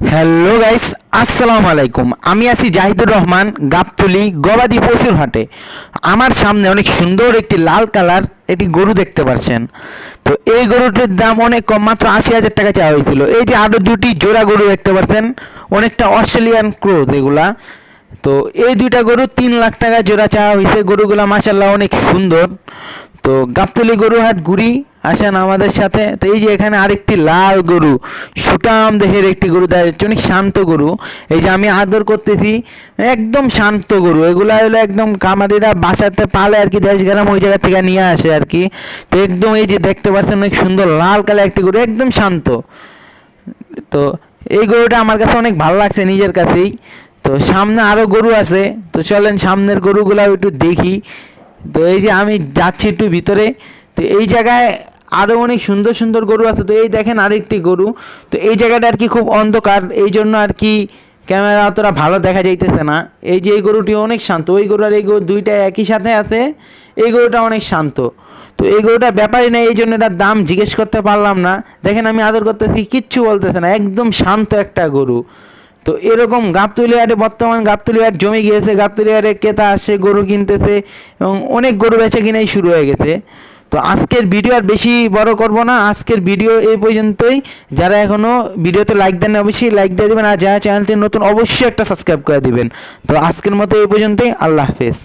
Hello guys আসসালামু আলাইকুম। আমি আছি জাহিদুর রহমান, গাবতলি, গবাদি পশুর হাটে। আমার সামনে অনেক সুন্দর একটি লাল কালার একটি গরু দেখতে পাচ্ছেন। তো এই গরুটির দাম অনেক কম, মাত্র আশি হাজার টাকা চাওয়া হয়েছিল। এই যে আরও দুটি জোড়া গরু দেখতে পাচ্ছেন, অনেকটা অস্ট্রেলিয়ান ক্রোজ এগুলা। তো এই দুইটা গরু তিন লাখ টাকা জোড়া চাওয়া হয়েছে। গরুগুলা মাসাল্লাহ অনেক সুন্দর। তো গাবতলি গরু হাট ঘুরি আসেন আমাদের সাথে। তো এই যে এখানে আরেকটি লাল গরু, সুটাম দেহের একটি গরু দেখা যাচ্ছে অনেক শান্ত গরু। এই যে আমি আদর করতেছি, একদম শান্ত গরু। এগুলা হলো একদম কামারিরা বাসাতে পালে আর কি দেশ গ্রাম ওই জায়গা থেকে নিয়ে আসে আর কি। তো একদম এই যে দেখতে পাচ্ছেন, অনেক সুন্দর লাল কালার একটি গরু, একদম শান্ত। তো এই গরুটা আমার কাছে অনেক ভালো লাগছে নিজের কাছেই। তো সামনে আরও গরু আছে, তো চলেন সামনের গরুগুলো একটু দেখি। তো এই যে আমি যাচ্ছি একটু ভিতরে, তো এই জায়গায় আরও অনেক সুন্দর সুন্দর গরু আছে। তো এই দেখেন আরেকটি গরু। তো এই জায়গাটা আর কি খুব অন্ধকার। এই জন্য আর কি ক্যামেরা অতটা ভালো দেখা যাইতেছে না। এই যে এই গরুটি অনেক শান্ত। ওই গরু আর এই গরু দুইটা একই সাথে আছে। এই গরুটা অনেক শান্ত। তো এই গরুটা ব্যাপারই না এই জন্য এটার দাম জিজ্ঞেস করতে পারলাম না। দেখেন আমি আদর করতেছি, কিচ্ছু বলতেছে না। একদম শান্ত একটা গরু। তো এরকম গাবতলি হাটে বর্তমান গাবতলি হাট জমে গিয়েছে। গাবতলি হাটে ক্রেতা আসছে গরু কিনতেছে এবং অনেক গরু বেচা কিনাই শুরু হয়ে গেছে। তো আজকের ভিডিও আর বেশি বড় করব না। আজকের ভিডিও এই পর্যন্তই। যারা এখনও ভিডিওতে লাইক দেন অবশ্যই লাইক দিয়ে দেবেন। আর যারা চ্যানেলটি নতুন, অবশ্যই একটা সাবস্ক্রাইব করে দিবেন। তো আজকের মতো এই পর্যন্তই। আল্লাহ হাফেজ।